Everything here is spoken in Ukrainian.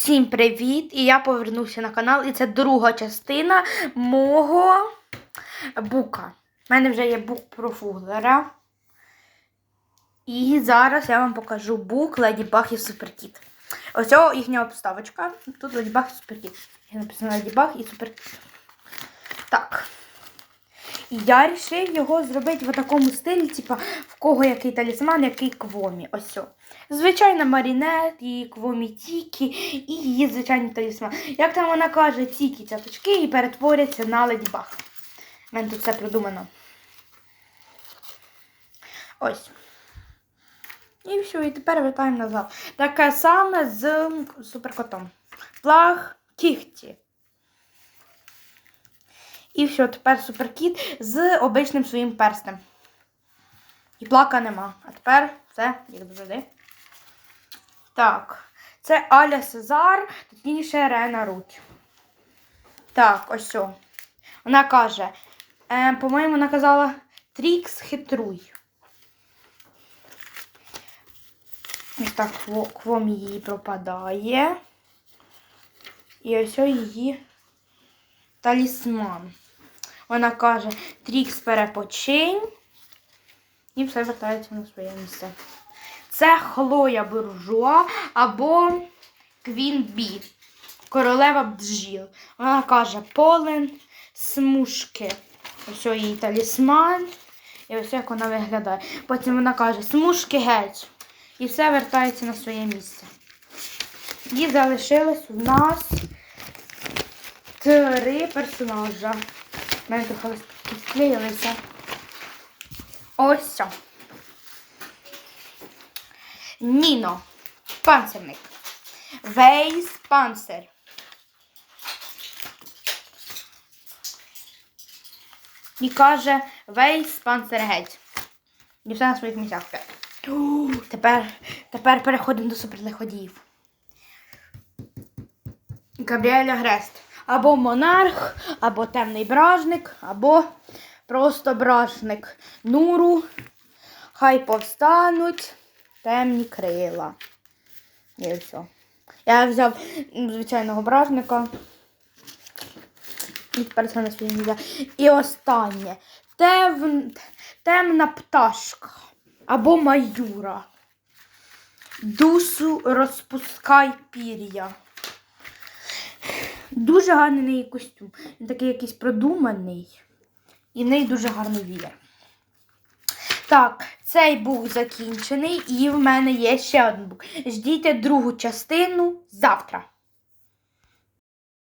Всім привіт! І я повернувся на канал, і це друга частина мого бука. У мене вже є бук про Фуглера. І зараз я вам покажу бук Леді Баг і Суперкіт. Ось їхня обставочка. Тут Леді Баг і Суперкіт. Я написала Леді Баг і Суперкіт. Так. І я вирішив його зробити в такому стилі, типа в кого який талісман, який квомі. Ось. о. Звичайно, Марінет, і Квомі Тікі, і її звичайний талісман. Як там вона каже, Тікі цяточки і перетворяться на леді баг. У мене тут все придумано. Ось. І все, і тепер вертаємо назад. Таке саме з суперкотом. Плаг кіхті. І все, тепер суперкіт з обичним своїм перстем. І плака нема. А тепер все, як завжди. Так, це Аля Сезар, точніше Рена Руть. Так, ось все. Вона каже, е, по-моєму, вона казала Трікс хитруй. Ось так квом її пропадає. І ось її талісман. Вона каже, Трікс перепочинь. І все вертається на своє місце. Це Хлоя Буржуа або Квін Бі. Королева бджіл. Вона каже полен, смужки. Ось її талісман. І ось як вона виглядає. Потім вона каже смужки геть. І все вертається на своє місце. І залишилось у нас три персонажа. Мене трохи листки склеїлися. Ось. все. Ніно. Панцерник. Вейс панцер. І каже Вейс панцер геть. І все на своїх місцях. Тепер, тепер переходимо до суперлиходіїв. Габріеля Грест. Або монарх, або темний бражник, або просто бражник. Нуру. Хай повстануть темні крила. І все. Я взяв звичайного бражника. І тепер це на місце. І останнє. Тев... Темна пташка. Або маюра. Дусу розпускай пір'я. Дуже гарний неї костюм. Він такий якийсь продуманий. І в неї дуже гарний вір. Так, цей бук закінчений, і в мене є ще один бук. Ждіть другу частину завтра.